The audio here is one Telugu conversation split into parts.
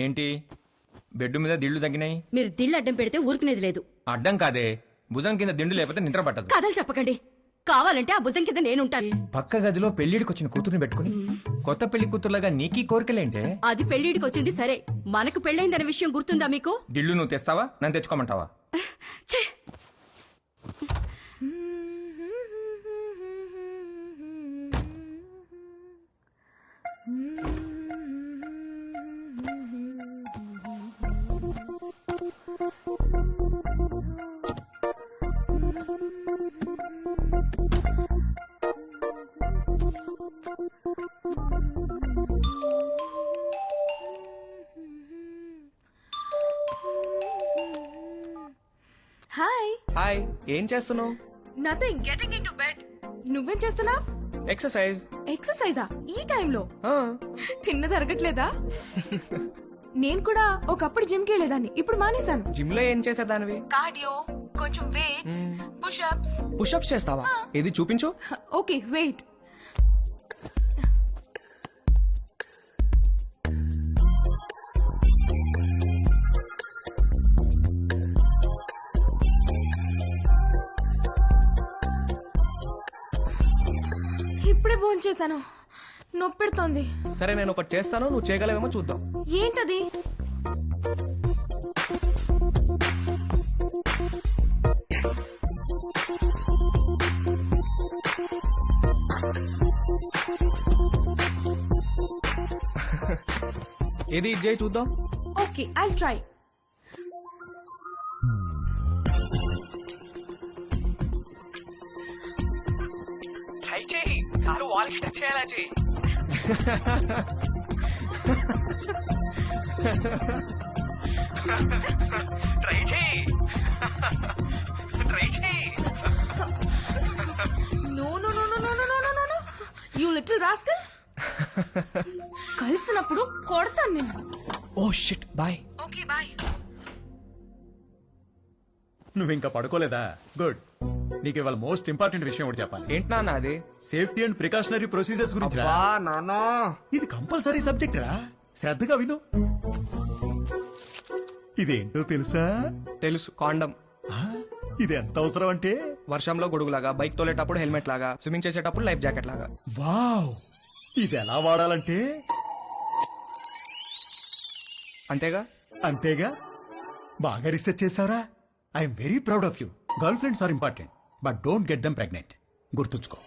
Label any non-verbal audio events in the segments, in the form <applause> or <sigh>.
ఏంటి? బెడ్ మీద దిళ్ళు తగ్గినాయి? మీరు దిళ్ళు అడ్డం పెడితే ఊరుకునేది లేదు. అడ్డం కాదే. భుజం కింద దిండు లేకపోతే నిద్ర పట్టదు. కథలు చెప్పకండి. కావాలంటే ఆ భుజం కింద నేనుంటాను పక్క గదిలో పెళ్ళిడికి వచ్చిన కూతురుని పెట్టుకుని. కొత్త పెళ్ళి కూతురులాగా నీకీ కోరికలేంటే? అది పెళ్ళిడికి వచ్చింది సరే. మనకు పెళ్ళైందనే విషయం గుర్తుందా మీకు? దిళ్ళు నువ్వు తెస్తావా? నన్ను తెచ్చుకోమంటావా? హాయ్ ఏం చేస్తున్నావు? Nothing getting into bed నువ్వేం చేస్తున్నావ్? ఎక్సర్సైజ్ ఎక్సర్సైజా ఈ టైంలో? తిన్న తరగట్లేదా? నేను కూడా ఒకప్పుడు జిమ్కి వెళ్ళేదాన్ని. ఇప్పుడు మానేశాను. జిమ్లో ఏం చేసేదానివి? కార్డియో కొంచెం వెయిట్స్ పుషప్స్ పుషప్స్ చేస్తావా? ఏది చూపించు? <laughs> ఓకే వెయిట్ ఇప్పుడే భోజనం చేశాను నొప్పెడుతోంది. సరే నేను ఒకటి చేస్తాను. నువ్వు చేయగలవేమో చూద్దాం. ఏంటది? ఏది ఇది చేయి చూద్దాం. ఓకే ఐ ట్రై ట్రై చేయి. కారు వాల్కి టచ్ చేయాలా చేయి. ట్రై చేయి. ట్రై చేయి. No no no no no no no no no. You little rascal కలిసినప్పుడు కొడతాను నేను oh shit bye okay bye నువ్వు ఇంకా పడుకోలేదా? గుడ్ నీకు ఇవాళ మోస్ట్ ఇంపార్టెంట్ విషయం ఒకటి చెప్పాలి. ఏంటి నాన్న అది? సేఫ్టీ అండ్ ప్రికాషనరీ ప్రొసీజర్స్ గురించి రా. నాన్న. ఇది కంపల్సరీ సబ్జెక్ట్ రా. శ్రద్ధగా విను. ఇదేంటో తెలుసా? తెలుసు కాండం. ఆ, ఇది ఎంత అవసరం అంటే? వర్షంలో గొడుగులాగా బైక్ తోలేటప్పుడు హెల్మెట్ లాగా స్విమ్మింగ్ చేసేటప్పుడు లైఫ్ జాకెట్ లాగా. వావ్! ఇది ఎలా వాడాలంటే? అంతేగా? అంతేగా? బాగా రీసెర్చ్ చేసావురా I'm very proud of you girlfriends are important but don't get them pregnant గుర్తుంచుకో.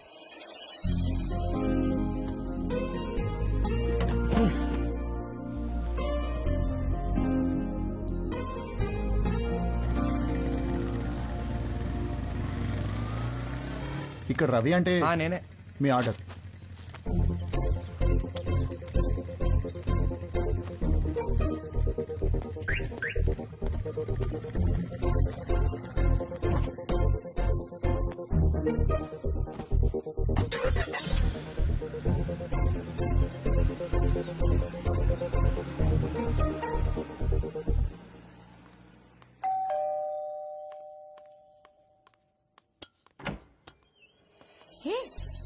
ఇక్కడ రవి అంటే ఆ, నేనే. మీ order.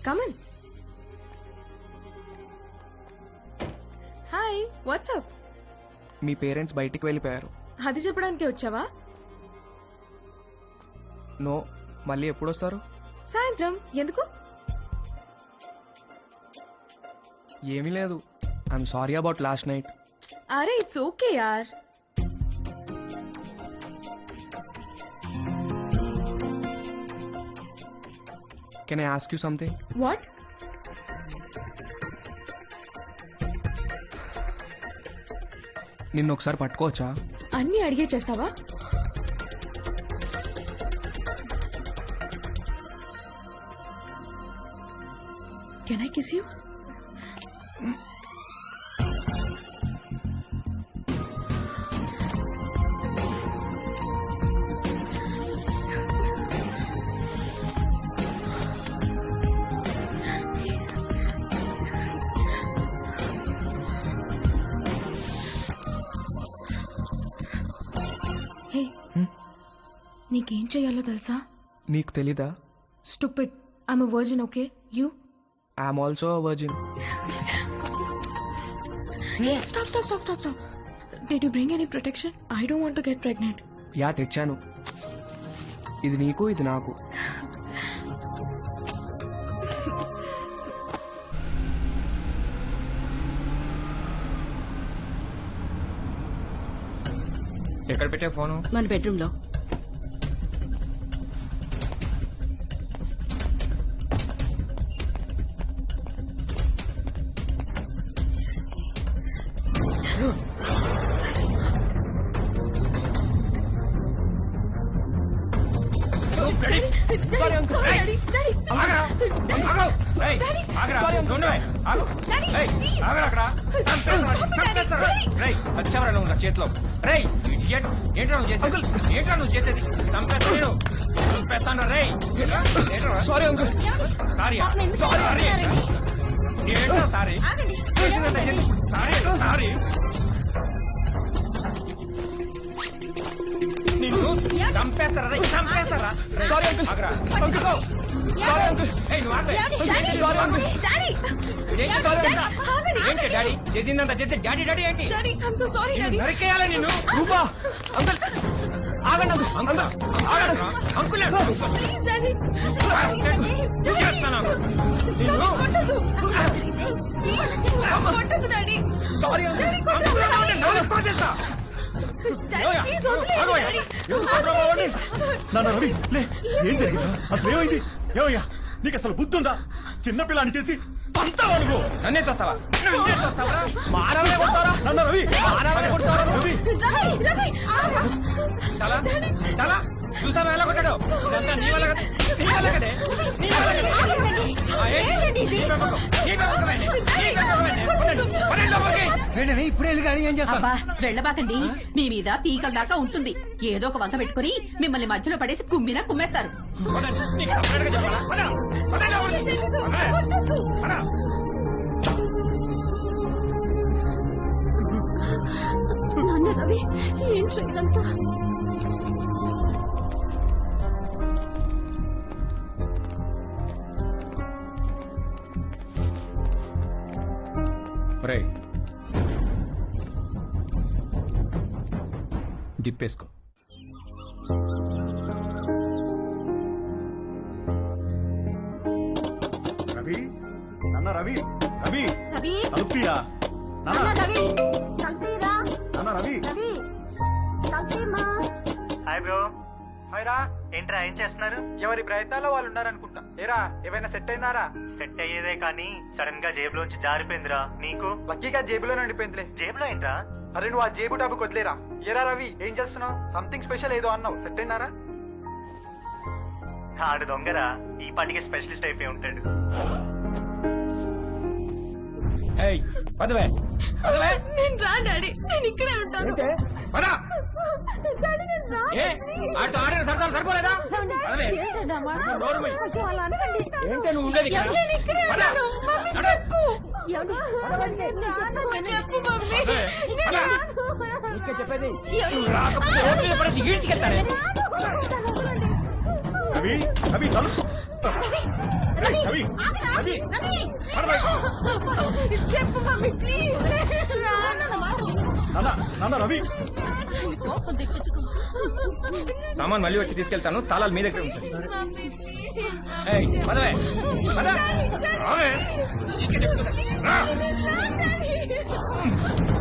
Come on hi what's up me parents బయటికి వెళ్ళిపోయారు. అది చెప్పడానికి వచ్చావా? నో మళ్ళీ ఎప్పుడు వస్తారు సాయంత్రం. ఎందుకు? ఏమీ లేదు. I'm sorry about last night అరే ఇట్స్ ఓకే యార్ can I ask you something what నిన్ను ఒకసారి పట్టుకోవచ్చా? అన్ని అడిగే చేస్తావా? Can I kiss you hey. నీకేం చెయ్యాలో తెలుసా? నీకు తెలీదా? Stupid. I'm virgin okay? You? I'm also virgin stop stop stop stop stop. Did you bring any protection? I don't want to get pregnant. Yeah తెచ్చాను. ఇది నీకు ఇది నాకు. ఎక్కడ పెట్టే ఫోను? మన బెడ్రూమ్లో వచ్చావరా నువ్వు నా చేతిలో. రేయ్. ఏంట్రా నువ్వు చేసేది? ఏంట్రా నువ్వు చేసేది? చంపేస్తా నేను? చంపేస్తాను రేయ్? Sorry uncle. Sorry sorry. ఏంట్రా సారీ? సారీ? సారీ నిన్ను చంపేస్తారా రేయ్? చంపేస్తారా? డాడీ చేసిందంతా చేసి డాడీ డాడీ ఏంటి. నరికేయాలా నిన్ను? రూపా అంకుల్. ఆగండి అంకుల్. ఆగండి. అంకుల్. Sorry uncle. నాన్న రవి లే ఏం జరిగిందా? అసలు ఏమైంది? ఏమయ్యా నీకు అసలు బుద్ధి ఉందా చిన్నపిల్లని చేసి పంతావా నువ్వు నన్నే తోస్తావా మానవే కొడతావా? నాన్న రవి. మానవే కొడతావా? రవి. చాలా? చాలా? చూసావా ఎలా కొట్టాడు ఇదంతా నీ వల్ల కదా నీ వల్ల కదే నీ వల్ల కదే ఆ, ఏంటి? నీ పెంపకం. నీ పెంపకమే. నీ పెంపకమే. పడండి. పడండి లోపలికి. ఏంటని ఇప్పుడే వెళ్ళి గాడి ఏం చేస్తాం అబ్బా వెళ్ళబాకండి మీ మీద పీకల దాకా ఉంటుంది ఏదో ఒక వంక పెట్టుకుని మిమ్మల్ని మధ్యలో పడేసి కుమ్మినా కుమ్మేస్తారు. నీకు చెప్పాలా? లోపలికి. నాన్న రవి ఏంట్రా ఇదంతా రే జిప్పేసుకో రవి? నాన్న రవి? రవి. రవి. తలుపు తీరా నాన్న. రవి. కలిపిరా నాన్న రవి. రవి. కలిపిమా హాయ్ బ్రో. హాయ్ రా. ఏంట్రా ఏం చేస్తున్నారు? ఎవరి ప్రయత్నాల్లో వాళ్ళు ఉన్నారనుకుంటా. ఏరా ఏమైనా సెట్ అయిందారా? సెట్ అయ్యేదే కానీ సడన్గా జేబులోంచి జారిపోయిందిరా. నీకు? లక్కీగా జేబులో నడిపోయిందిలే జేబులో ఏంట్రా? అరే నువ్వు ఆ జేబు టాపిక్ వదిలేరా ఏరా రవి ఏం చేస్తున్నావు? సంథింగ్ స్పెషల్ ఏదో అన్నావు. సెట్ అయిందారా? ఆడు దొంగరా. ఈ పాటికి స్పెషలిస్ట్ అయిపోయి ఉంటాడు. ఏయ్, పదవే. పదవే నేను రా డాడీ. నేను ఇక్కడే ఉంటాను. పద. ఏ ఆటో ఆడిన సరసాలు సరిపోలేదా. ఏంటి నువ్వు ఉండేది ఇక్కడ? నేను ఇక్కడే పద. నడు. చెప్పు. చెప్పు మమ్మీ పదవే. పద. ఇంకా చెప్పేది. నువ్వు రాకపోతే రోడ్డు మీద పడేసి ఈడ్చుకెళ్తానే రవి రవి తలుపు రవి రవి రవి చెప్పు మమ్మీ ప్లీజ్. నాన్న సామాన్ మళ్ళీ వచ్చి తీసుకెళ్తాను తాళాలు మీ దగ్గర ఉంచండి మమ్మీ ప్లీజ్ ఏయ్, పదవే పద రావే. ఇక్కడ చెప్తున్నా. రా.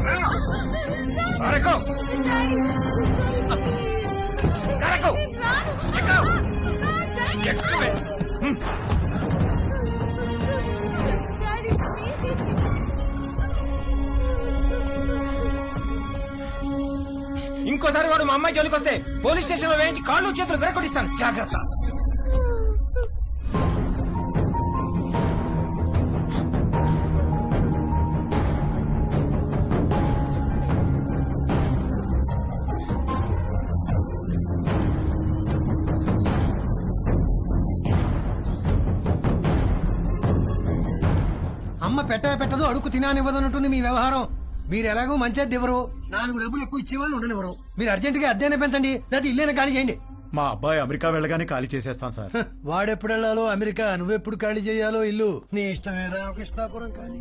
రా. అరకు. కరకు. ఎక్కు. ఎక్కువే. హ్మ్. ఇంకోసారి వాడు మా అమ్మాయి జోలికి వస్తే పోలీస్ స్టేషన్లో వేయించి కాళ్ళు చేతులు విరగొట్టిస్తాను. జాగ్రత్త. అమ్మ పెట్ట పెట్టదు అడుగు తినానివ్వదన్నట్టుంది మీ వ్యవహారం. మీరు ఎలాగో మంచి అద్దె ఇవ్వరు నాలుగు డబ్బులు ఎక్కువ ఇచ్చేవాళ్ళు ఉండనివ్వరు. మీరు అర్జెంట్గా అద్దెనే పెంచండి లేదా ఇల్లేనా ఖాళీ చేయండి. మా అబ్బాయి అమెరికా వెళ్ళగానే ఖాళీ చేసేస్తాను సార్. వాడెప్పుడు వెళ్ళాలో అమెరికా? నువ్వెప్పుడు ఖాళీ చేయాలో ఇల్లు? నీ ఇష్టమే రామకృష్ణాపురం ఖాళీ.